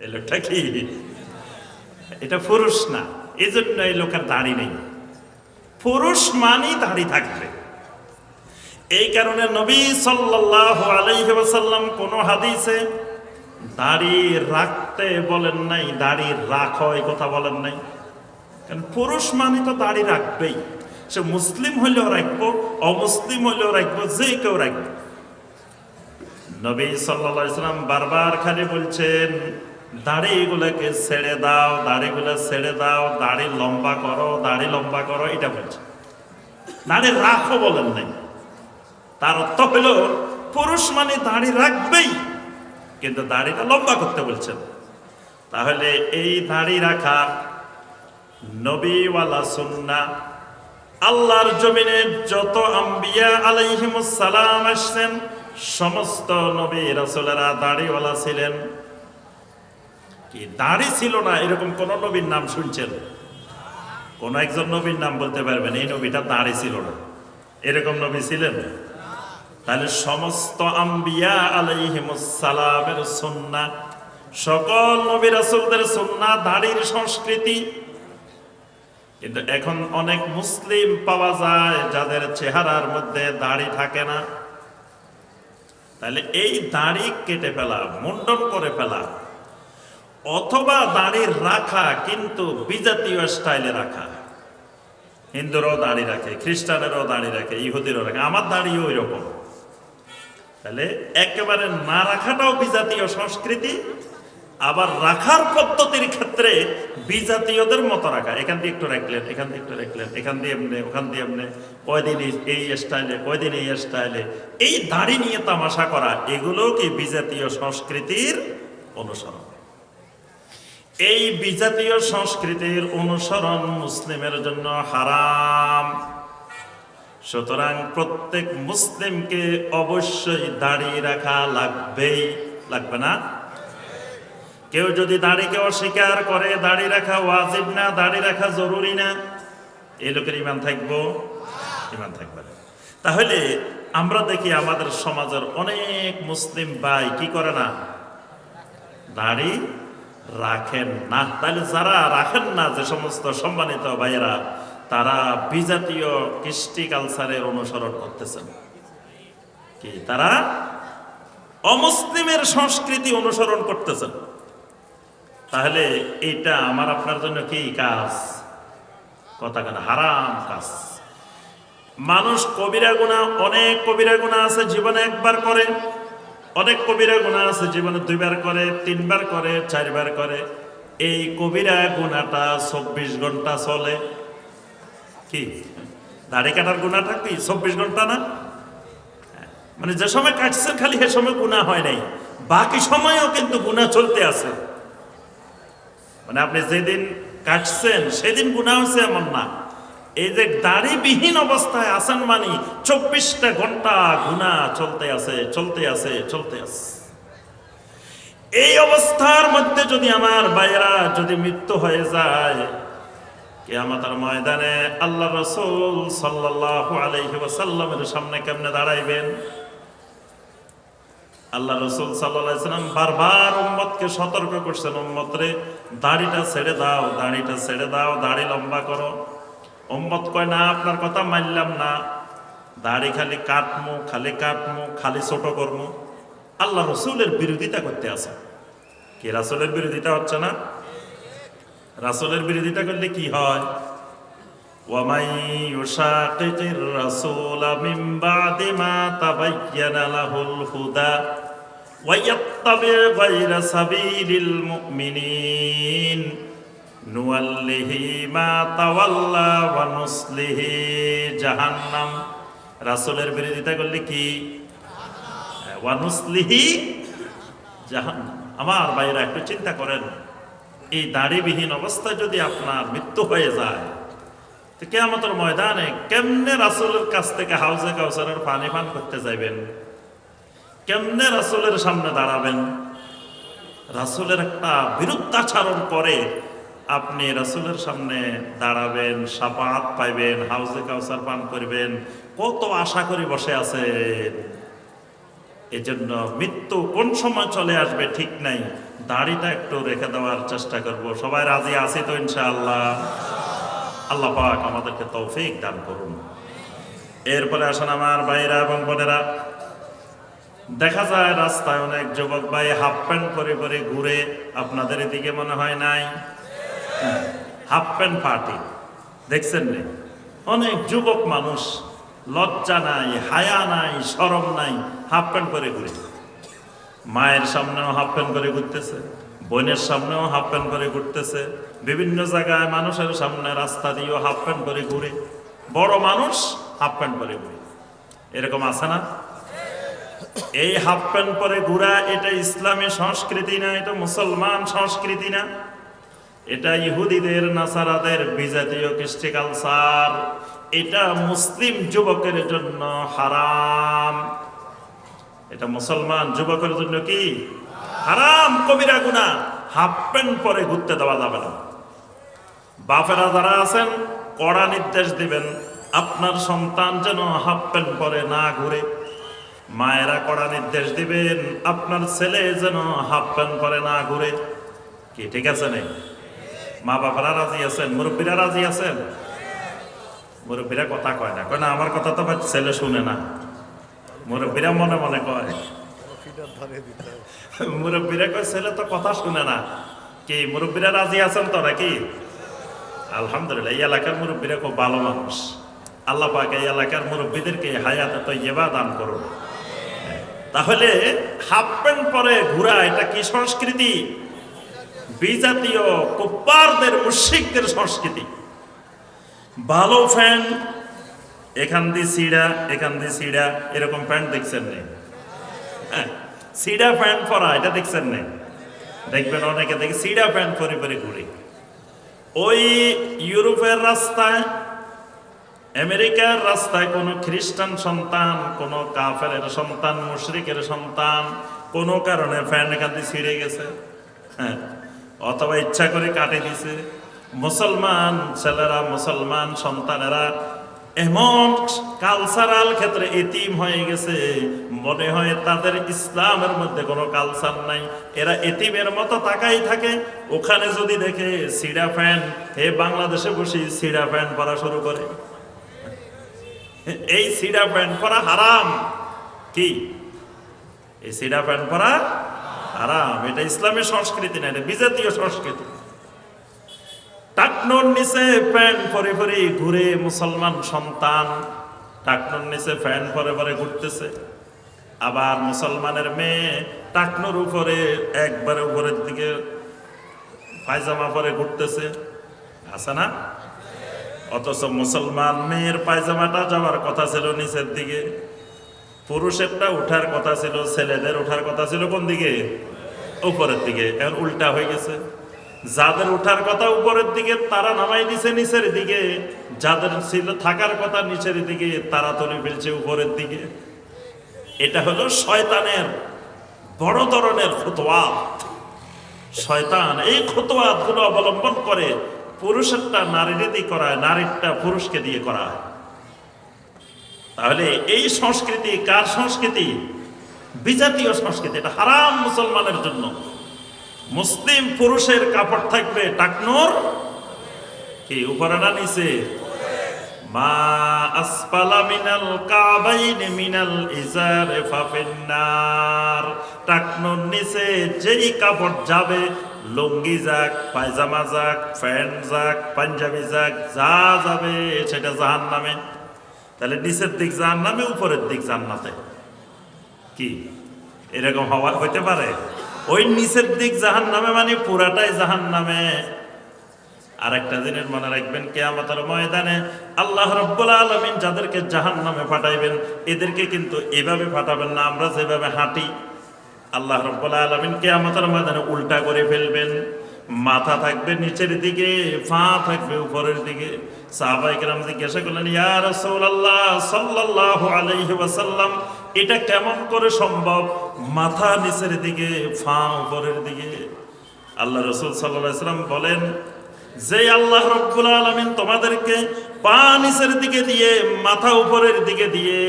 এই লোকটা কি? এটা পুরুষ না এই জন্য এই লোকের দাড়ি নেই। পুরুষ মানই দাড়ি থাকবে। এই কারণে নবী আলাইহি কোন হাদিসে দাড়ি রাখতে বলেন নাই, দাড়ি রাখো এই কথা বলেন নাই। কারণ পুরুষ মানে তো দাড়ি রাখবেই। সে মুসলিম হইলেও রাখব, অমুসলিম হইলেও রাখব, যে কেউ রাখবে। নবী সাল্লাল্লাহু আলাইহি সাল্লাম বারবার খালি বলছেন দাড়িগুলোকে ছেড়ে দাও, দাড়িগুলো ছেড়ে দাও, দাড়ি লম্বা করো, দাড়ি লম্বা করো, এটা বলছে। দাড়ি রাখো বলেন নাই। তার অর্থ হলো, পুরুষ মানে দাড়ি রাখবেই, কিন্তু দাড়িটা লম্বা করতে বলছেন। তাহলে এই দাড়ি রাখা নবীওয়ালা সুন্না, আল্লাহর জমিনে যত আম্বিয়া আলাইহিমুস সালাম আসছেন, সমস্ত নবী রাসূলেরা দাড়িওয়ালা ছিলেন। কি? দাড়ি ছিল না, এরকম কোন নবীর নাম শুনছেন? কোন একজন নবীর নাম বলতে পারবেন, এই নবীটা দাড়ি ছিল না। এরকম নবী ছিলেন? তাহলে সমস্ত আম্বিয়া আলাইহিমুসালামের সুন্না, সকল নবী রাসূলদের সুন্না, দাড়ির সংস্কৃতি। কিন্তু এখন অনেক মুসলিম পাওয়া যায় যাদের চেহারার মধ্যে দাড়ি থাকে না। তাহলে এই দাড়ি কেটে ফেলা, মুন্ডন করে ফেলা অথবা দাড়ি রাখা, কিন্তু বিজাতীয় স্টাইলে রাখা। হিন্দুরাও দাড়ি রাখে, খ্রিস্টানেরও দাড়ি রাখে, ইহুদিরও রাখে, আমার দাড়িও ওই রকম তাহলে একেবারে না রাখাটাও বিজাতীয় সংস্কৃতি, আবার রাখার পদ্ধতির ক্ষেত্রে বিজাতীয়দের মতো রাখা। এখান দিয়ে একটু রাখলেন, এখান দিয়ে একটু রাখলেন, এখান দিয়ে এমনি, ওখান দিয়ে এমনি, কয়দিন এই স্টাইলে, কয়দিন এই স্টাইলে। এই দাড়ি নিয়ে তামাশা করা এগুলো কি বিজাতীয় সংস্কৃতির অনুসরণ? এই বিজাতীয় সংস্কৃতির অনুসরণ মুসলিমের জন্য হারাম। সুতরাং প্রত্যেক মুসলিমকে অবশ্যই দাড়ি রাখা লাগবেই। লাগবে না? কেউ যদি দাড়িকে অস্বীকার করে দাড়ি রাখা ওয়াজিব না দাড়ি রাখা জরুরি না, এই লোকের ইমান থাকব? ইমান থাকবে। তাহলে আমরা দেখি আমাদের সমাজের অনেক মুসলিম ভাই কি করে না? দাড়ি রাখেন না। তাহলে যারা রাখেন না, যে সমস্ত সম্মানিত ভাইয়েরা, তারা বিজাতীয় কৃষ্টি কালচারের অনুসরণ করতেছেন। কি, তারা অমুসলিমের সংস্কৃতি অনুসরণ করতেছেন। তাহলে এটা আমার আপনার জন্য কি কাজ? কথা কেন? হারাম কাজ। মানুষ কবিরা গুণা, অনেক কবিরা গুণা আছে, জীবনে একবার করে। অনেক কবিরা গুণা আছে, জীবনে দুইবার করে, তিনবার করে, চারবার করে। এই কবিরা গুণাটা চব্বিশ ঘণ্টা চলে। কি? দাড়ি কাটার গুণাটা কি? চব্বিশ ঘণ্টা না? মানে যে সময় কাটছেন খালি সে সময় গুণা হয় নাই। বাকি সময়ও কিন্তু গুণা চলতে আছে। মানে আপনি যেদিন কাটছেন, সেদিন গুণা হয়েছে এমন না। এই যে দাড়িবিহীন অবস্থায় আছেন মানে চব্বিশটা ঘণ্টা গুণা চলতে আছে চলতে আছে চলতে আছে। এই অবস্থার মধ্যে যদি আমার বাইরা যদি মৃত্যু হয়ে যায়, কেয়ামতের ময়দানে আল্লাহ রসুল সাল্লাল্লাহু আলাইহি ওয়াসাল্লামের সামনে কেমনে দাঁড়াইবেন? আল্লাহ রসুল সাল্লাহ সাল্লাম বারবার উম্মতকে সতর্ক করছেন উম্মত রে দাড়িটা ছেড়ে দাও, দাড়িটা ছেড়ে দাও, দাড়ি লম্বা করো। উম্মত কয় না আপনার কথা মানলাম না দাড়ি খালি কাটমু খালি কাটমু খালি ছোট করমু আল্লাহ রসুলের বিরোধিতা করতে আছে কি রাসুলের বিরোধিতা হচ্ছে না রাসুলের বিরোধিতা করলে কি হয় ومن يشاقق الرسول من بعد ما تبين له الهدى ويتبع غير سبيل المؤمنين নুয়াল্লিহি মা তাওয়াল্লা ওয়া নুসলিহি জাহান্নাম। রাসূলের বিরোধিতা করলে কি? ওয়া নুসলিহি আমার ভাইরা একটু চিন্তা করেন। এই দাড়িবিহীন অবস্থায় যদি আপনার মৃত্যু হয়ে যায়, তো কেয়ামতের ময়দানে কেমনে রাসুলের কাছ থেকে হাউজে কাউসারের পানি পান করতে যাবেন কেমনে রাসুলের সামনে দাঁড়াবেন? রাসুলের একটা বিরুদ্ধাচারণ করে আপনি রাসূলের সামনে দাঁড়াবেন সাপাত পাইবেন, হাউজে কাউসার পান করবেন, কত আশা করে বসে আছেন। এজন্য মৃত্যু কোন সময় চলে আসবে ঠিক নাই, দাড়িটা একটু রেখে দেওয়ার চেষ্টা করব। সবাই রাজি আছি তো ইনশাআল্লাহ? আল্লাহ পাক আমাদেরকে তৌফিক দান করুন। এরপরে আসেন আমার ভাইরা এবং বোনেরা। দেখা যায় রাস্তায় অনেক যুবক ভাই হাফ প্যান্ট পরে পরে ঘুরে আপনাদের এদিকে মনে হয় নাই। হাফ প্যান্ট পার্টি দেখছেন নি? অনেক যুবক মানুষ লজ্জা নাই, হায়া নাই, সরম নাই হাফ প্যান্ট পরে ঘুরে। মায়ের সামনেও হাফ প্যান্ট পরে ঘুরতেছে, বোনের সামনেও হাফ প্যান্ট পরে ঘুরতেছে, বিভিন্ন জায়গায় মানুষের সামনে রাস্তা দিয়েও হাফ প্যান্ট পরে ঘুরে। বড় মানুষ হাফ প্যান্ট পরে ঘুরে। এরকম আছে না? এই হাফ প্যান্ট পরে ঘোরা এটা ইসলামী সংস্কৃতি না, এটা মুসলমান সংস্কৃতি না? এটা ইহুদিদের, নাসারাদের বিজাতীয় কৃষ্টি কালচার। এটা মুসলিম যুবকের জন্য হারাম। এটা মুসলমান যুবকের জন্য কি? হারাম। কবিরা গুনা হাফ প্যান্ট পরে ঘুরতে দেওয়া যাবে না। বাপেরা যারা আছেন, কড়া নির্দেশ দিবেন, আপনার সন্তান যেন হাফ প্যান্ট পরে না ঘুরে। মায়েরা কড়া নির্দেশ দিবেন, আপনার ছেলে যেন হাফ প্যান্ট পরে না ঘুরে। কি ঠিক আছে নেই মা বাবারা রাজি আছেন? মুরব্বীরা রাজি আছেন? মুরব্বীরা কথা কয় না। কয় না, আমার কথা তো ছেলে শুনে না। মুরব্বীরা মনে মনে কয়। মুরব্বীরা কয়, ছেলে তো কথা শুনে না। কি, মুরব্বীরা রাজি আছেন তো নাকি? আলহামদুলিল্লাহ, এই এলাকার মুরব্বীরা খুব ভালো মানুষ। আল্লাহ পাক এই এলাকার মুরব্বীদেরকে হায়াতে তো ইয়েবা দান করুন। তাহলে হাফ প্যান্ট পরে ঘোরা, এটা কি সংস্কৃতি? বিজাতীয় কুপ্পারদের মুশিকদের সংস্কৃতি। ভালো প্যান্ট, এখান দিয়ে সিডা এখান দিয়ে সিডা এরকম প্যান্ট দেখছেন নেই হ্যাঁ সিডা প্যান্ট পরা, এটা দেখছেন নেই দেখবেন অনেকে দেখে সিডা প্যান্ট পরে পরে ঘুরে। ওই ইউরোপের রাস্তায়, আমেরিকার রাস্তায় কোনো খ্রিস্টান সন্তান, কোনো কাফের সন্তান, মুশরিকের সন্তান, কোনো কারণে ফ্যান এখান দিয়ে ছিঁড়ে গেছে। হ্যাঁ অথবা ইচ্ছা করে কাটে দিছে। মুসলমান ছেলেরা, মুসলমান সন্তানেরা, এমন কালচারাল ক্ষেত্রে এতিম হয়ে গেছে। মনে হয় তাদের ইসলামের মধ্যে কোনো কালচার নাই। এরা এতিমের মতো তাকাই থাকে। ওখানে যদি দেখে সিডা ফ্যান হে বাংলাদেশে বসে সিডা ফ্যান পরা শুরু করে। এই সিডা প্যান্ট পরা হারাম। কি? এই সিডা প্যান্ট পরা হারাম, এটা ইসলামের সংস্কৃতি না, এটা বিজাতীয় সংস্কৃতি। টাকনোর নিচে প্যান্ট পরে পরে ঘুরে মুসলমান সন্তান, টাকনোর নিচে প্যান্ট পরে পরে ঘুরতেছে। আবার মুসলমানের মেয়ে টাকনোর উপরে, একবারে উপরের দিকে পায়জামা পরে ঘুরতেছে। আছে না? অথচ মুসলমান মেয়ের পায়জামাটা যাওয়ার কথা ছিল নিচের দিকে। পুরুষেরটা উঠার কথা ছিল, ছেলেদের ওঠার কথা ছিল কোন দিকে? উপরের দিকে। এখন উল্টা হয়ে গেছে। যাদের উঠার কথা উপরের দিকে, তারা নামাই দিছে নিচের দিকে। যাদের ছিল থাকার কথা নিচের দিকে, তারা তুলে ফেলছে উপরের দিকে। এটা হলো শয়তানের বড় ধরনের খুতওয়াত শয়তান এই খুতওয়াতগুলো অবলম্বন করে পুরুষেরটা নারীর দিয়ে করায়, নারীরটা পুরুষকে দিয়ে করায়। তাহলে এই সংস্কৃতি কার সংস্কৃতি? বিজাতীয় সংস্কৃতি। এটা হারাম মুসলমানের জন্য। মুসলিম পুরুষের কাপড় থাকবে টাকনোর। কি, উপরে না নিচে? মা নিচে যেই কাপড় যাবে, লুঙ্গি যাক, পায়জামা যাক, প্যান্ট যাক, পাঞ্জাবি যাক, যা যাবে সেটা জাহান নামে তাহলে নিচের দিক জাহান নামে উপরের দিক জান্নাতে। কি? এরকম হওয়া হইতে পারে? ওই নিচের দিক জাহান নামে মানে পুরাটাই জাহান নামে আরেকটা জিনিস মনে রাখবেন, কেয়ামতের ময়দানে আল্লাহ রব্বুল আলমিন যাদেরকে জাহান নামে পাঠাইবেন, এদেরকে কিন্তু এভাবে পাঠাবেন না, আমরা যেভাবে হাঁটি। আল্লাহ রব্বুল আলমিন কেয়ামতের ময়দানে উল্টা করে ফেলবেন। মাথা থাকবে নিচের দিকে, পা থাকবে উপরের দিকে। সাহাবাই কেরাম জিজ্ঞাসা করলেন, ইয়া রাসূলুল্লাহ, সাল্লাল্লাহু আলাইহি ওয়াসাল্লাম, এটা কেমন করে সম্ভব? মাথা নিচের দিকে পা উপরের দিকে। আল্লাহ রসুল সাল্লাহ সাল্লাম বলেন, যে আল্লাহ রব্বুল আলমিন তোমাদেরকে পা নিচের দিকে দিয়ে, মাথা উপরের দিকে দিয়ে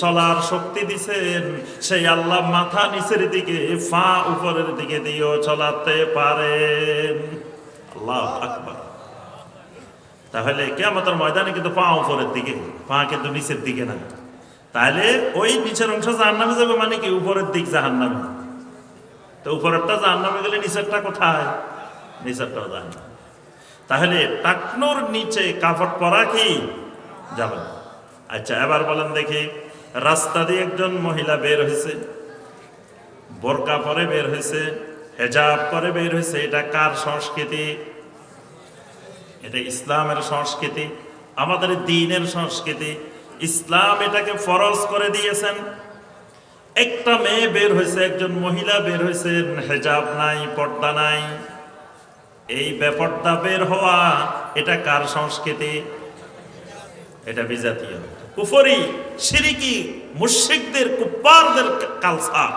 চলার শক্তি দিছেন, সেই আল্লাহ মাথা নিচের দিকে পা উপরের দিকে দিয়েও চলাতে পারেন। আল্লাহ আকবার। তাহলে কেমতের ময়দানে কিন্তু পা উপরের দিকে, পা কিন্তু নিচের দিকে না। তাহলে ওই নিচের অংশ জাহান নামে যাবে মানে কি? উপরের দিক জাহান নামে তো উপরেরটা জাহান নামে গেলে নিচেরটা কোথায়? নিচেরটাও জাহান। তাহলে টাকনোর নিচে কাপড় পরা কি? যাবে আচ্ছা এবার বলেন দেখি, রাস্তা দিয়ে একজন মহিলা বের হয়েছে, বোরকা পরে বের হয়েছে, হেজাব পরে বের হয়েছে, এটা কার সংস্কৃতি? এটা ইসলামের সংস্কৃতি, আমাদের দিনের সংস্কৃতি। ইসলাম এটাকে ফরজ করে দিয়েছেন। একটা মেয়ে বের হয়েছে, একজন মহিলা বের হয়েছেন হেজাব নাই, পর্দা নাই। এই বেপর্দা বের হওয়া, এটা কার সংস্কৃতি? এটা বিজাতীয়। কুফরি, সিরিকি, মুশরিকদের কুপ্পারদের কালচার।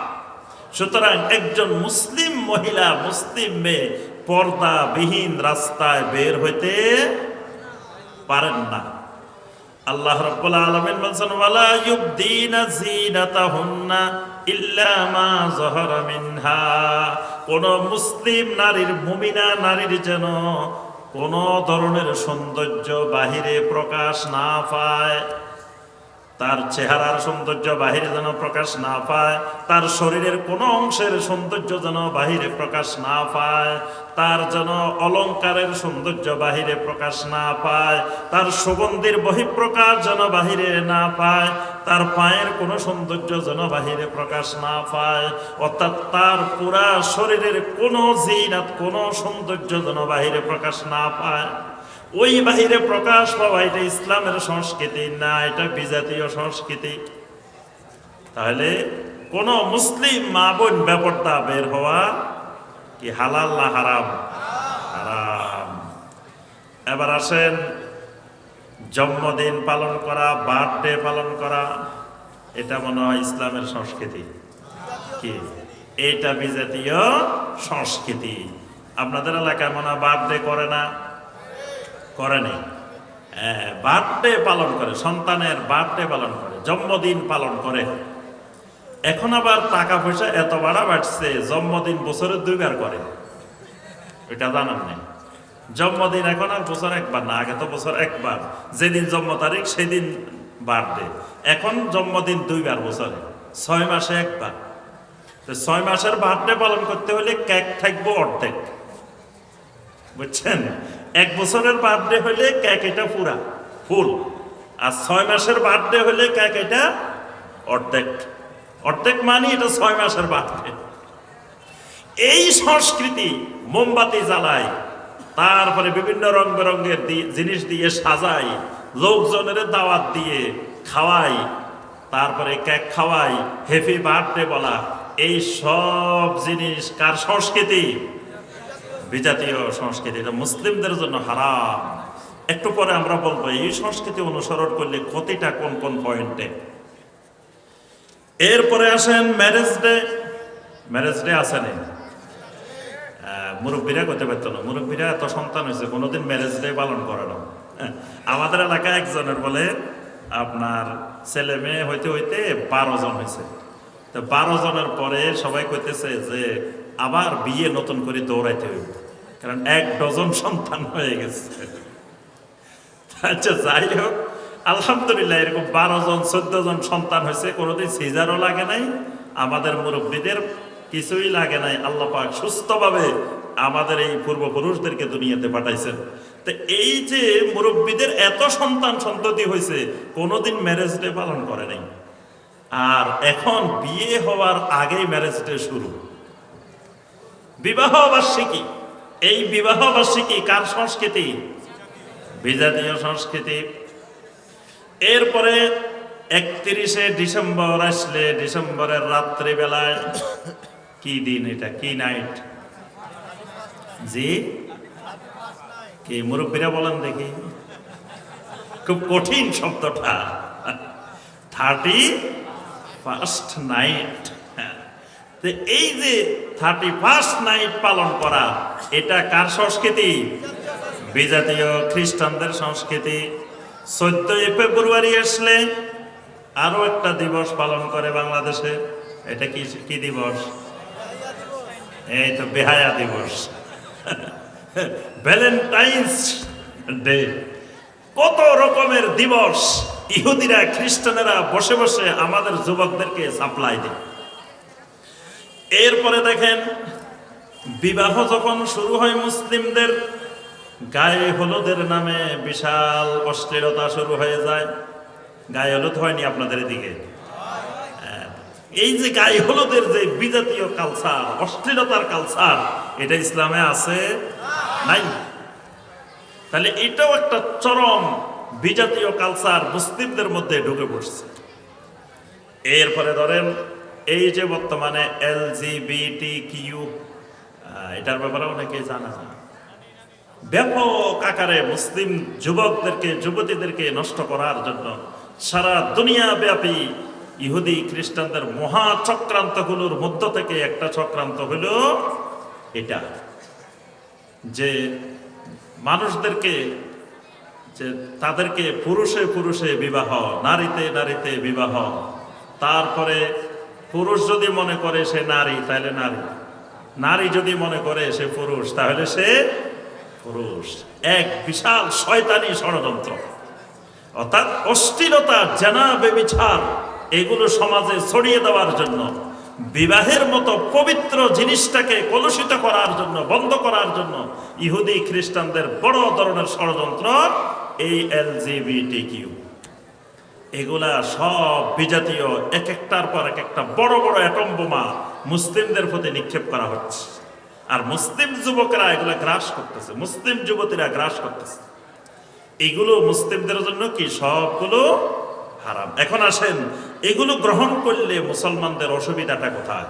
সুতরাং একজন মুসলিম মহিলা, মুসলিম মেয়ে পর্দাবিহীন রাস্তায় বের হইতে পারেন না। আল্লাহ রাব্বুল কোন মুসলিম নারীর, মুমিনা নারীর যেন কোন ধরনের সৌন্দর্য বাহিরে প্রকাশ না পায়। তার চেহারার সৌন্দর্য বাহিরে যেন প্রকাশ না পায়, তার শরীরের কোনো অংশের সৌন্দর্য যেন বাহিরে প্রকাশ না পায়, তার যেন অলংকারের সৌন্দর্য বাহিরে প্রকাশ না পায়, তার সুগন্ধির বহিঃপ্রকাশ যেন বাহিরে না পায়, তার পায়ের কোনো সৌন্দর্য যেন বাহিরে প্রকাশ না পায়, অর্থাৎ তার পুরা শরীরের কোনো জিনাত কোনো সৌন্দর্য যেন বাহিরে প্রকাশ না পায়। ওই বাহিরে প্রকাশ পাওয়া, এটা ইসলামের সংস্কৃতি, না, এটা বিজাতীয় সংস্কৃতি। তাহলে কোন মুসলিম মা বোন ব্যাপারটা বের হওয়া কি হালাল না হারাম? হারাম। এবার আসেন, জন্মদিন পালন করা, বার্থডে পালন করা, এটা মনে হয় ইসলামের সংস্কৃতি। কি? এটা বিজাতীয় সংস্কৃতি। আপনাদের এলাকায় মনে হয় বার্থডে করে না। করে নেই। বার্থডে পালন করে, সন্তানের বার্থডে পালন করে, জন্মদিন পালন করে। এখন আবার টাকা পয়সা এত বাড়া বাড়ছে, জন্মদিন বছরে দুইবার করে। এটা জানান নেই। জন্মদিন এখন আর বছর একবার না, আগে তো বছর একবার। যেদিন জন্ম তারিখ, সেদিন বার্থডে। এখন জন্মদিন দুইবার বছরে, ছয় মাসে একবার। তো ছয় মাসের বার্থডে পালন করতে হলে কেক থাকব অর্ধেক। বুঝছেন? এক বছরের বার্থডে হলে কেক এটা পুরা, ফুল। আর ছয় মাসের বার্থডে হলে কেক এটা অর্ধেক। অর্ধেক মানে এটা ছয় মাসের বার্থডে এই সংস্কৃতি মোমবাতি জ্বালায়, তারপরে বিভিন্ন রং বেরঙের দি- জিনিস দিয়ে সাজাই লোকজনের দাওয়াত দিয়ে খাওয়াই তারপরে কেক খাওয়াই হ্যাপি বার্থডে বলা। এই সব জিনিস কার সংস্কৃতি? বিজাতীয় সংস্কৃতি এটা মুসলিমদের জন্য হারাম। একটু পরে আমরা বলব এই সংস্কৃতি অনুসরণ করলে ক্ষতিটা কোন কোন পয়েন্টে এরপরে আসেন ম্যারেজ ডে ম্যারেজ ডে আছে নেই মুরব্বীরা করতে পারতো না। মুরব্বীরা এত সন্তান হয়েছে কোনোদিন ম্যারেজ ডে পালন করে না। হ্যাঁ, আমাদের এলাকায় একজনের বলে আপনার ছেলে মেয়ে হইতে হইতে বারো জন হয়েছে। তো বারো জনের পরে সবাই কইতেছে যে আবার বিয়ে নতুন করে দৌড়াইতে হইব। কারণ এক ডজন সন্তান হয়ে গেছে। আচ্ছা যাই হোক, আলহামদুলিল্লাহ, এরকম বারো জন, চোদ্দ জন সন্তান হয়েছে। কোনোদিন সিজারও লাগে নাই। আমাদের মুরব্বীদের কিছুই লাগে নাই। আল্লাহ পাক সুস্থভাবে আমাদের এই পূর্বপুরুষদেরকে দুনিয়াতে পাঠাইছেন। তো এই যে মুরব্বীদের এত সন্তান সন্ততি হয়েছে, কোনোদিন ম্যারেজ ডে পালন করে নাই। আর এখন বিয়ে হওয়ার আগেই ম্যারেজ ডে শুরু। বিবাহ বার্ষিকী এই বিবাহ বার্ষিকী কার সংস্কৃতি? বিজাতীয় সংস্কৃতি। এরপরে একত্রিশে ডিসেম্বর আসলে ডিসেম্বরের রাত্রিবেলায় কি দিন এটা? কি নাইট জি? কি মুরব্বীরা বলেন দেখি। খুব কঠিন শব্দটা। Thirty first night. তো এই যে থার্টি ফার্স্ট নাইট পালন করা। এটা কার সংস্কৃতি? বিজাতীয় খ্রিস্টানদের সংস্কৃতি। চোদ্দই ফেব্রুয়ারি আসলে আরও একটা দিবস পালন করে বাংলাদেশে। এটা কি কি দিবস? এই তো বেহায়া দিবস। Valentine's day. কত রকমের দিবস। ইহুদিরা, খ্রিস্টানেরা বসে বসে আমাদের যুবকদেরকে সাপ্লাই দেয়। এরপরে দেখেন, বিবাহ যখন শুরু হয় মুসলিমদের, গায়ে হলুদের নামে বিশাল অশ্লীলতা শুরু হয়ে যায়। গায়ে হলুদ হয়নি আপনাদের এদিকে। এই যে গায়ে হলুদের যে বিজাতীয় কালচার অশ্লীলতার কালচার এটা ইসলামে আছে? নাই। তাহলে এটাও একটা চরম বিজাতীয় কালচার মুসলিমদের মধ্যে ঢুকে পড়ছে। এরপরে ধরেন এই যে বর্তমানে এল জি বিটি কিউ এটার ব্যাপারে অনেকে জানা যায়। ব্যাপক আকারে মুসলিম যুবকদেরকে, যুবতীদেরকে নষ্ট করার জন্য সারা দুনিয়া ব্যাপী ইহুদি খ্রিস্টানদের মহা চক্রান্তগুলোর মধ্য থেকে একটা চক্রান্ত হলো এটা। যে মানুষদেরকে, যে তাদেরকে পুরুষে পুরুষে বিবাহ, নারীতে নারীতে বিবাহ, তারপরে পুরুষ যদি মনে করে সে নারী, তাহলে নারী। নারী যদি মনে করে সে পুরুষ, তাহলে সে পুরুষ। এক বিশাল শয়তানি ষড়যন্ত্র। অর্থাৎ অশ্লীলতা জানা বেবিচার এগুলো সমাজে ছড়িয়ে দেওয়ার জন্য, বিবাহের মতো পবিত্র জিনিসটাকে কলুষিত করার জন্য, বন্ধ করার জন্য ইহুদি খ্রিস্টানদের বড় ধরনের ষড়যন্ত্র এই এল এলজিবিটি কিউ এগুলা সব বিজাতীয় এক একটার পর এক একটা বড় বড় অ্যাটম বোমা মুসলিমদের প্রতি নিক্ষেপ করা হচ্ছে। আর মুসলিম যুবকরা এগুলা গ্রাস করতেছে, মুসলিম যুবতীরা গ্রাস করতেছে। এগুলো মুসলিমদের জন্য কি সবগুলো হারাম? এখন আসেন, এগুলো গ্রহণ করলে মুসলমানদের অসুবিধাটা কোথায়?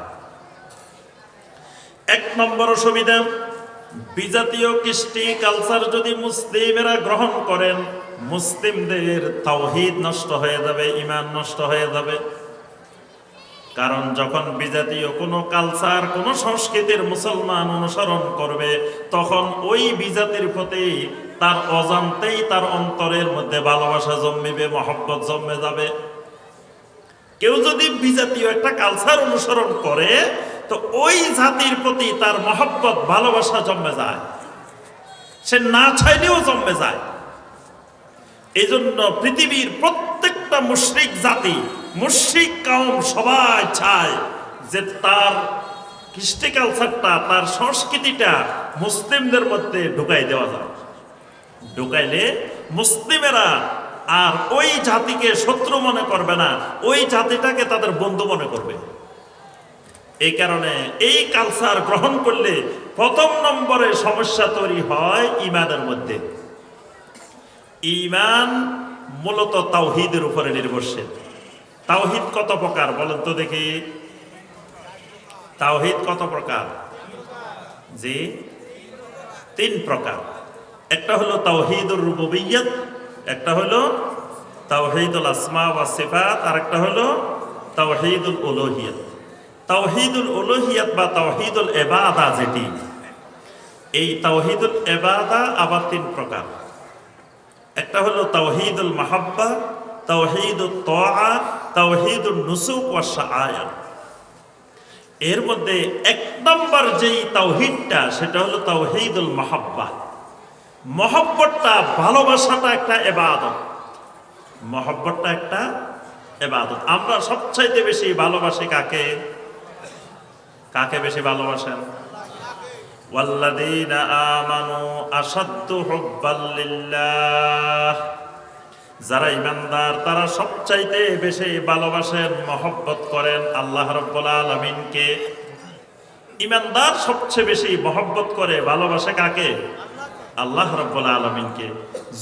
এক নম্বর অসুবিধা, বিজাতীয় কৃষ্টি কালচার যদি মুসলিমেরা গ্রহণ করেন মুসলিমদের তাওহিদ নষ্ট হয়ে যাবে ইমান নষ্ট হয়ে যাবে। কারণ যখন বিজাতীয় কোনো কালচার, কোনো সংস্কৃতির মুসলমান অনুসরণ করবে, তখন ওই বিজাতির প্রতি তার অজান্তেই তার অন্তরের মধ্যে ভালোবাসা জন্মিবে, মহব্বত জন্মে যাবে। কেউ যদি বিজাতীয় একটা কালচার অনুসরণ করে, তো ওই জাতির প্রতি তার মহব্বত, ভালোবাসা জন্মে যায়। সে না চাইলেও জন্মে যায়। এই জন্য পৃথিবীর প্রত্যেকটা মুশ্রিক জাতি, মুশ্রিক কাউম সবাই চায় যে তার কৃষ্টি কালচারটা, তার সংস্কৃতিটা মুসলিমদের মধ্যে ঢুকাই দেওয়া যায়। ঢুকাইলে মুসলিমেরা আর ওই জাতিকে শত্রু মনে করবে না, ওই জাতিটাকে তাদের বন্ধু মনে করবে। এই কারণে এই কালচার গ্রহণ করলে প্রথম নম্বরে সমস্যা তৈরি হয় ইমানের মধ্যে। ইমান মূলত তাওহিদের উপরে নির্ভরশীল। তাওহিদ কত প্রকার বলেন তো দেখি। তাওহিদ কত প্রকার? জি, তিন প্রকার। একটা হলো তাওহিদুর রুবুবিয়ত একটা হলো তাওহিদুল আসমা ওয়া সিফাত, আর একটা হলো তাওহিদুল উলুহিয়ত তাওহিদুল উলুহিয়ত বা তাওহিদুল এবাদা যেটি, এই তাওহিদুল এবাদা আবার তিন প্রকার। একটা হলো তাওহিদুল মাহাব্বা তাওহিদুল তোয়া তাওহিদুল নুসুক ওয়া শাআয়া। এর মধ্যে এক নম্বর যেই তাওহিদটা, সেটা হলো তাওহিদুল মাহাব্বা। মহব্বতটা, ভালোবাসাটা একটা এবাদত। মহব্বতটা একটা এবাদত। আমরা সবচাইতে বেশি ভালোবাসি কাকে? কাকে বেশি ভালোবাসেন? والذين آمنوا أشد حبا لله যারা ইমানদার তারা সবচাইতে বেশি ভালোবাসেন মহব্বত করেন আল্লাহ রব্বুল আলমিনকে ইমানদার সবচেয়ে বেশি মহব্বত করে ভালোবাসে কাকে আল্লাহ রব্বুল আলমিনকে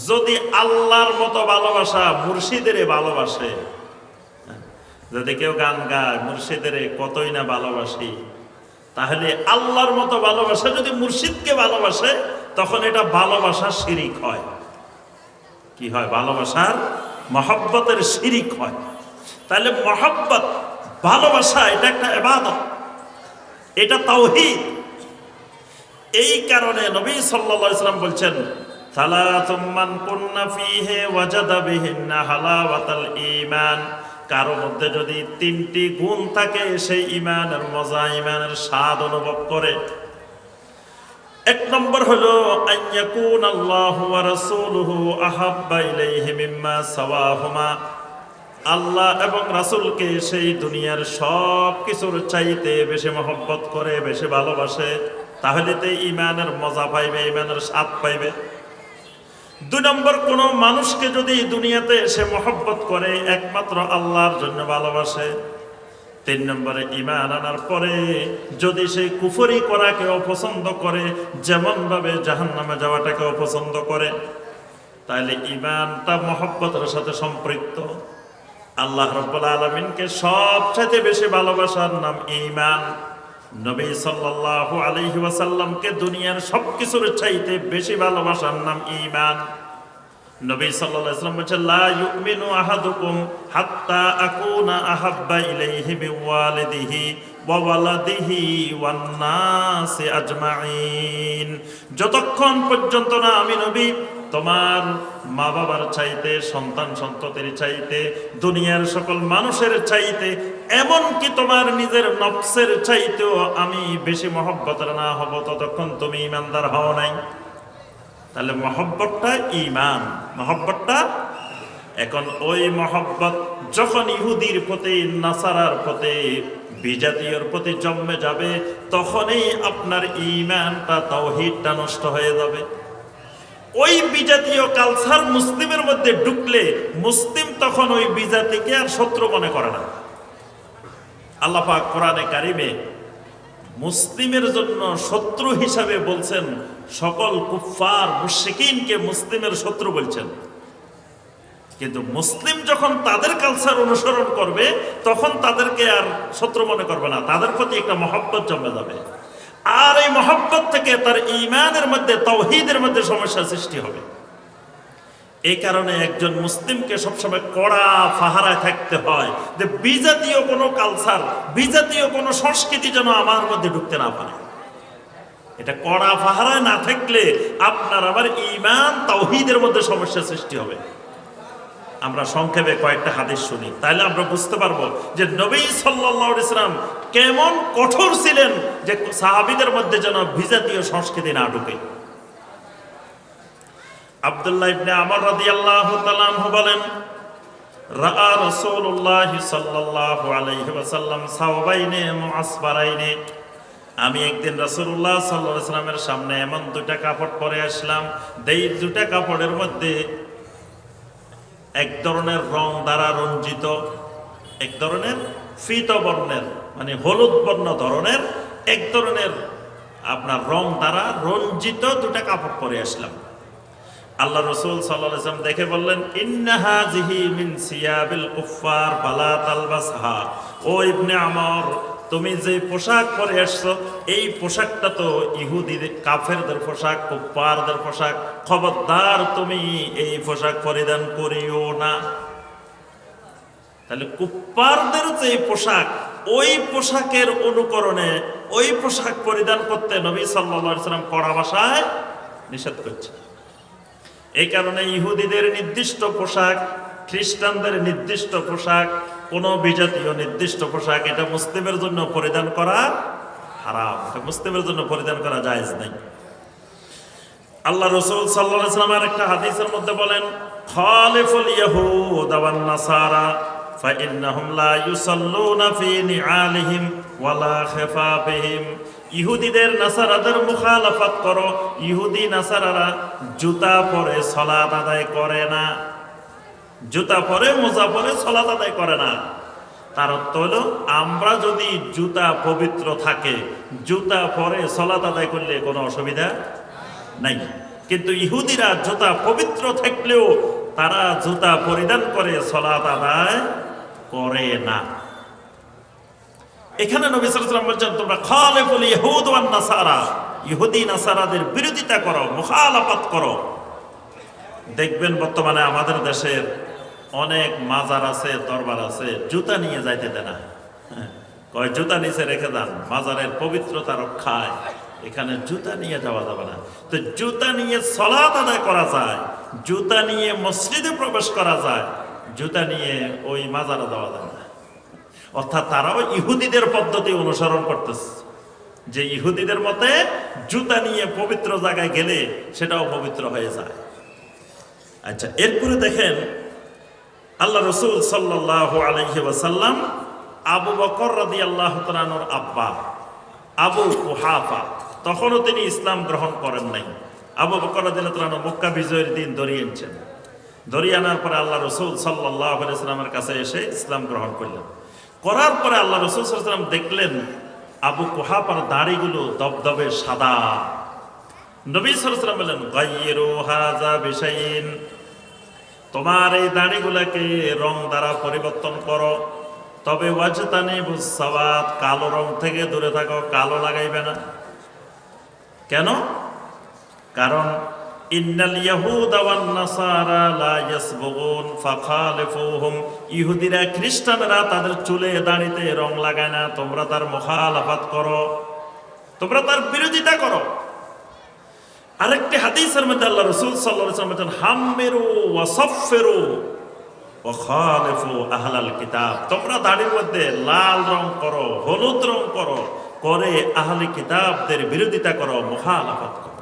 যদি আল্লাহর মতো ভালোবাসা মুর্শিদের ভালোবাসে যদি কেউ গান গায় মুর্শিদের কতই না ভালোবাসি তাহলে আল্লাহর মতো ভালোবাসা যদি মুর্শিদকে ভালোবাসে, তখন এটা ভালোবাসা শিরিক হয়। কি হয়? ভালোবাসার মহব্বতের শিরিক হয়। তাহলে মহব্বত, ভালোবাসা এটা একটা এবাদত এটা তাওহিদ। এই কারণে নবী সাল্লা ইসলাম বলছেন, সালাতুম মান কুন্না ফীহি ওয়াজাদা বিহিন্না হালাওয়াতাল ঈমান। কারও মধ্যে যদি তিনটি গুণ থাকে, সেই ইমানের মজা, ইমানের স্বাদ অনুভব করে। এক নম্বর হলো আইয়াকুন আল্লাহ ওয়া রাসূলুহু আহাব্বা ইলাইহি মিম্মা সাওয়াহুমা। আল্লাহ এবং রাসূলকে সেই দুনিয়ার সব কিছুর চাইতে বেশি মহব্বত করে, বেশি ভালোবাসে। তাহলে তো ইমানের মজা পাইবে, ইমানের স্বাদ পাইবে। দুই নম্বর, কোন মানুষকে যদি দুনিয়াতে সে মহব্বত করে, একমাত্র আল্লাহর জন্য ভালোবাসে। তিন নম্বরে ইমান আনার পরে যদি সেই কুফরি করাকে অপছন্দ করে যেমন ভাবে জাহান নামে যাওয়াটাকে অপছন্দ করে তাহলে ইমানটা মহব্বতের সাথে সম্পৃক্ত। আল্লাহ রব্বুল আলমিনকে সবচাইতে বেশি ভালোবাসার নাম ইমান নবী সাল্লাল্লাহু আলাইহি ওয়াসাল্লামকে দুনিয়ার সবকিছুর চাইতে বেশি ভালোবাসার নাম ইমান নবী সাল্লাল্লাহু আলাইহি বলেছেন, লা ইউমিনু আহাদুকুম হাত্তা আকুনা আহাব্বা ইলাইহি মিন ওয়ালিদিহি ওয়া ওয়ালাদিহি ওয়ান নাসি আজমাইন যতক্ষণ পর্যন্ত না আমি নবী, তোমার মা বাবার চাইতে, সন্তান সন্ততির চাইতে, দুনিয়ার সকল মানুষের চাইতে, এমনকি তোমার নিজের নফসের চাইতেও আমি বেশি মহব্বতের না হব, ততক্ষণ তুমি ইমানদার হও নাই। তাহলে মহব্বতটা ইমান মহব্বতটা এখন ওই মহব্বত যখন ইহুদির প্রতি, নাসারার প্রতি, বিজাতীয়র প্রতি জন্মে যাবে, তখনই আপনার ইমানটা তৌহিদটা নষ্ট হয়ে যাবে। ওই বিজাতীয় কালচার মুসলিমের মধ্যে ঢুকলে মুসলিম তখন ওই বিজাতিকে আর শত্রু মনে করে না। আল্লাহ পাক কোরআনে কারিমে মুসলিমের জন্য শত্রু হিসাবে বলছেন, সকল কুফার মুশরিকিনকে মুসলিমের শত্রু বলছেন। কিন্তু মুসলিম যখন তাদের কালচার অনুসরণ করবে, তখন তাদেরকে আর শত্রু মনে করবে না, তাদের প্রতি একটা মহব্বত জমে যাবে। আর এই মহব্বত থেকে তার ইমানের মধ্যে তৌহিদের মধ্যে সমস্যা সৃষ্টি হবে। এই কারণে একজন মুসলিমকে সবসময় কড়া ফাহারায় থাকতে হয় যে বিজাতীয় কোনো কালচার বিজাতীয় কোনো সংস্কৃতি যেন আমার মধ্যে ঢুকতে না পারে। এটা কড়া ফাহারায় না থাকলে আপনার আবার ইমান তাওহিদের মধ্যে সমস্যা সৃষ্টি হবে। আমরা সংক্ষেপে কয়েকটা হাদিস শুনি। তাহলে আমরা বুঝতে পারব যে নবী আলাইহি ইসলাম কেমন কঠোর ছিলেন যে সাহাবিদের মধ্যে যেন বিজাতীয় সংস্কৃতি না ঢুকে। আমি একদিন আলাইহি সাল্লামের সামনে এমন দুটা কাপড় পরে আসলাম দেই দুটা কাপড়ের মধ্যে এক ধরনের রং দ্বারা রঞ্জিত, এক ধরনের ফিত বর্ণের মানে হলুদ বর্ণ ধরনের, এক ধরনের আপনার রং দ্বারা রঞ্জিত দুটা কাপড় পরে আসলাম। আল্লাহ রসুল সাল্লাম দেখে বললেন ইন্নাহা তুমি যে পোশাক পরে আসছো এই পোশাকটা তো ইহুদিদের, কাফেরদের পোশাক কুফারদের পোশাক। খবরদার তুমি এই পোশাক পরিধান করিও না। তাহলে কুপ্পারদের যে পোশাক, ওই পোশাকের অনুকরণে ওই পোশাক পরিধান করতে নবী সাল্লা সাল্লাম কড়া ভাষায় নিষেধ করছে। এই কারণে ইহুদিদের নির্দিষ্ট পোশাক খ্রিস্টানদের নির্দিষ্ট পোশাক কোনো বিজাতীয় নির্দিষ্ট পোশাক এটা মুসলিমের জন্য পরিধান করা হারাম এটা মুসলিমের জন্য পরিধান করা জায়েজ নাই আল্লাহ রসুল সাল্লাহ সাল্লামের একটা হাদিসের মধ্যে বলেন খালিফুল ইয়াহুদ ওয়ান নাসারা فإنهم لا يصلون في نعالهم ولا خفافهم ইহুদিদের নাসারাদের মুখালাফাত করো। ইহুদি নাসারারা জুতা পরে সলাত আদায় করে না। জুতা পরে, মোজা পরে সলাত আদায় করে না। তার অর্থ হলো, আমরা যদি জুতা পবিত্র থাকে, জুতা পরে সলাত আদায় করলে কোনো অসুবিধা নাই। কিন্তু ইহুদিরা জুতা পবিত্র থাকলেও তারা জুতা পরিধান করে সলাত আদায় করে না। এখানে নবী সাল্লাল্লাহু বলছেন, তোমরা খালিফুল ইহুদ ওয়ান নাসারা, ইহুদি, নাসারাদের বিরোধিতা করো, মুখালাফাত করো। দেখবেন বর্তমানে আমাদের দেশের অনেক মাজার আছে, দরবার আছে, জুতা নিয়ে যাইতে দেয় না। কয়, জুতা নিচে রেখে দেন মাজারের পবিত্রতা রক্ষায়, এখানে জুতা নিয়ে যাওয়া যাবে না। তো জুতা নিয়ে সলাত আদায় করা যায়, জুতা নিয়ে মসজিদে প্রবেশ করা যায়, জুতা নিয়ে ওই মাজারে দেওয়া যায় অর্থাৎ তারাও ইহুদিদের পদ্ধতি অনুসরণ করতেছে। যে ইহুদিদের মতে জুতা নিয়ে পবিত্র জায়গায় গেলে সেটাও পবিত্র হয়ে যায়। আচ্ছা এরপরে দেখেন আল্লাহ রসুল সাল্লাহ আলহি আবু বকর রাদি আল্লাহ তালানোর আব্বা আবু কুহাফা, তখনও তিনি ইসলাম গ্রহণ করেন নাই। আবু বকর রাদি আল্লাহ মক্কা বিজয়ের দিন ধরিয়ে এনেছেন ধরিয়ে আনার পরে আল্লাহ রসুল সাল্লাহ আলাইসালামের কাছে এসে ইসলাম গ্রহণ করলেন। করার পরে আল্লাহ রসুল দেখলেন আবু কুহাফার দাড়িগুলো দবদবে সাদা। নবী সাল্লাম বললেন গাইয়েরো তোমার এই দাড়িগুলাকে রং দ্বারা পরিবর্তন করো। তবে ওয়াজতানি বুসাবাদ কালো রং থেকে দূরে থাকো, কালো লাগাইবে না। কেন? কারণ ইন্নাল ইয়াহুদা ওয়ান নাসারা লা ইয়াসবুগুন ফাখালিফুহুম। ইহুদিরা, খ্রিস্টানরা তাদের চুলে দাড়িতে রং লাগায় না, তোমরা তার মুখালাফাত করো। তোমরা তার বিরোধিতা করো। আরেকটি হাদিসের মধ্যে আল্লাহ রসুল সাল্লাহ বলছেন, হাম্মেরু ওয়াসফেরু ওখালেফু আহলাল কিতাব। তোমরা দাড়ির মধ্যে লাল রং করো, হলুদ রং করো, করে আহলে কিতাবদের বিরোধিতা করো মহালাফত করো।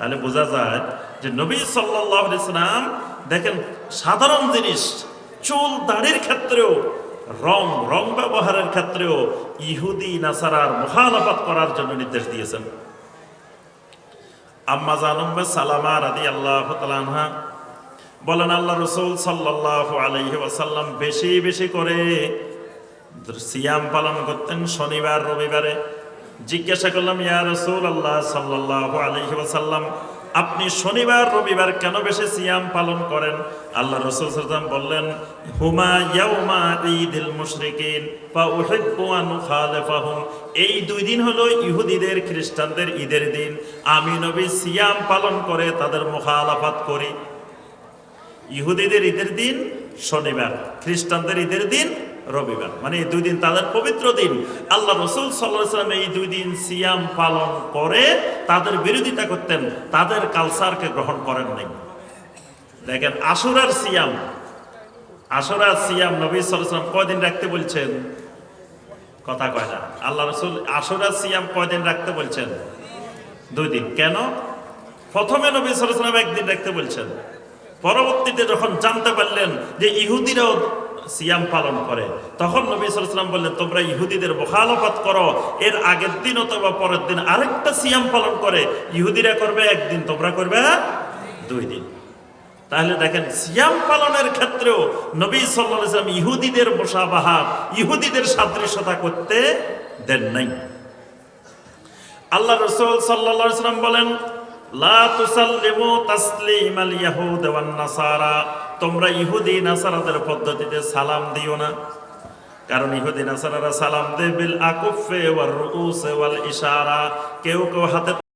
তাহলে বোঝা যায় যে নবী সাল্লাহ ইসলাম দেখেন সাধারণ জিনিস, চুল দাড়ির ক্ষেত্রেও, রং রং ব্যবহারের ক্ষেত্রেও ইহুদি, নাসারার মহালাফত করার জন্য নির্দেশ দিয়েছেন। আম্মা জানুম্মে সালামা রাদি আল্লাহ তালানহা বলেন, আল্লাহ রসুল সাল্লাহ আলহি ওয়াসাল্লাম বেশি বেশি করে সিয়াম পালন করতেন শনিবার, রবিবারে। জিজ্ঞাসা করলাম, ইয়া রসুল আল্লাহ সাল্লাহ আলহি ওয়াসাল্লাম, আপনি শনিবার, রবিবার কেন বেশি সিয়াম পালন করেন? আল্লাহ রসুল সাল্লাম বললেন, হুমা ইয়াউমা ঈদুল মুশরিকিন ফা উহিব্বু আন উখালিফাহুম। এই দুই দিন হলো ইহুদিদের, খ্রিস্টানদের ঈদের দিন। আমি নবী সিয়াম পালন করে তাদের মুখালাফাত করি। ইহুদিদের ঈদের দিন শনিবার, খ্রিস্টানদের ঈদের দিন রবিবার মানে এই দুই দিন তাদের পবিত্র দিন। আল্লাহ রসুল সাল্লাম এই দুই দিন সিয়াম পালন করে তাদের বিরোধিতা করতেন, তাদের কালচারকে গ্রহণ করেন নাই। দেখেন, আশুরার সিয়াম। আশুরার সিয়াম নবী সাল্লাম কয়দিন রাখতে বলছেন? কথা কয় না। আল্লাহ রসুল আশুরার সিয়াম কয়দিন রাখতে বলছেন? দুই দিন। কেন? প্রথমে নবী সাল্লাম একদিন রাখতে বলছেন। পরবর্তীতে যখন জানতে পারলেন যে ইহুদিরাও সিয়াম পালন করে। তখন নবী সাল্লাম বললেন, তোমরা ইহুদিদের মোখালফাত করো, এর আগের দিন অথবা পরের দিন আরেকটা সিয়াম পালন করে। ইহুদিরা করবে একদিন, তোমরা করবে দুই দিন। তাহলে দেখেন, সিয়াম পালনের ক্ষেত্রেও নবী সাল্লাহ ইসলাম ইহুদিদের মোশাবাহাত, ইহুদিদের সাদৃশ্যতা করতে দেন নাই। আল্লাহ রসুল সাল্লাহ ইসলাম বলেন, লা তুসাল্লিমু তাসলিম আল ইয়াহুদ ওয়ান নাসারা। তোমরা ইহুদি নাসারাদের পদ্ধতিতে সালাম দিও না। কারণ ইহুদি নাসারারা সালাম দেয় বিল আকুফে ওয়াল রুউসে ওয়াল ইশারা। কেউ কেউ হাতে